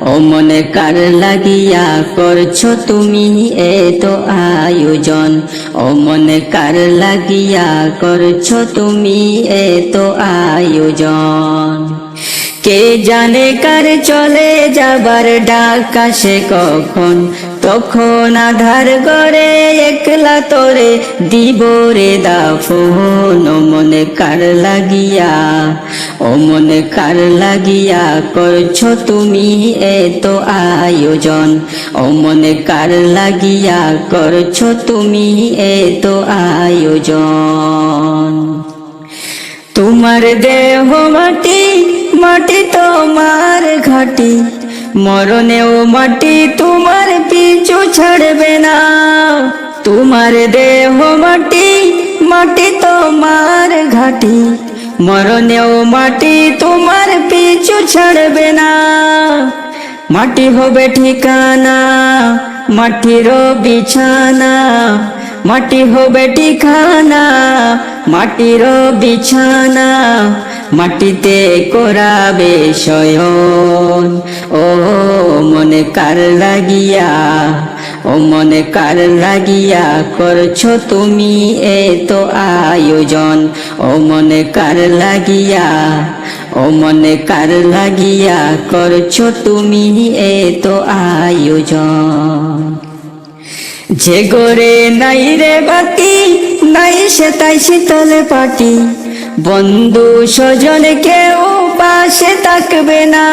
ও মনে কার লাগিয়া করছ তুমি এত আয়োজন? ও মনে কার লাগিয়া করছ তুমি এত আয়োজন? কে জানে কার চলে যাবার ডাক আসে কখন? তখন আধার করে একলা তোরে দিব রে দাফন। মনে কার লাগিয়া, ও মনে কার লাগিয়া করছ তুমি এত আয়োজন। ও মনে কার লাগিয়া করছ তুমি এত আয়োজন। তোমার দেহ মাটি মাটি তোমার ঘাটি। মরণেও মাটি তোমার পিছু ছাড়বে না। তোমার দেহ মাটি মাটি তোমার ঘাটি। মরণেও মাটি তোমার পিছু ছাড়বে না। মাটি হবে ঠিকানা, মাটির বিছানা। মাটি হবে ঠিকানা, মাটির বিছানা। মাটিতে করাবে শয়ন। ও মনে কার লাগিয়া, ও মনে কার লাগিয়া করছ তুমি এত আয়োজন। ও মনে কার লাগিয়া, ও মনে কার লাগিয়া করছ তুমি এত আয়োজন। যে গরে নাই রে বাতি, নাই সে তাই শীতলে পাটি। বন্ধু স্বজন কেউ পাশে থাকবে না।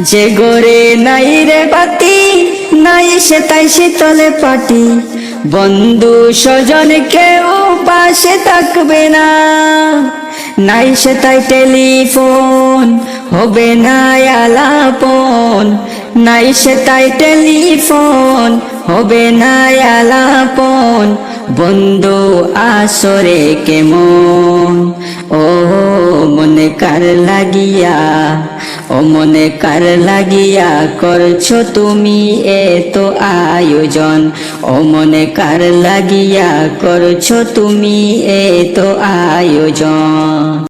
যে গরে নাই রে বাতি, নাই সে তাই শীতলে পাটি। বন্ধু স্বজন কেউ পাশে থাকবে না। নাই সে তাই টেলিফোন, হবে না আলাপন। নাই সে তাই টেলিফোন, হবে না আলাপন। বন্ধু আসরে কেমন? ও মনে কার লাগিয়া, ও মনে কার লাগিয়া করছ তুমি এত আয়োজন? ও মনে কার লাগিয়া করছ তুমি এত আয়োজন?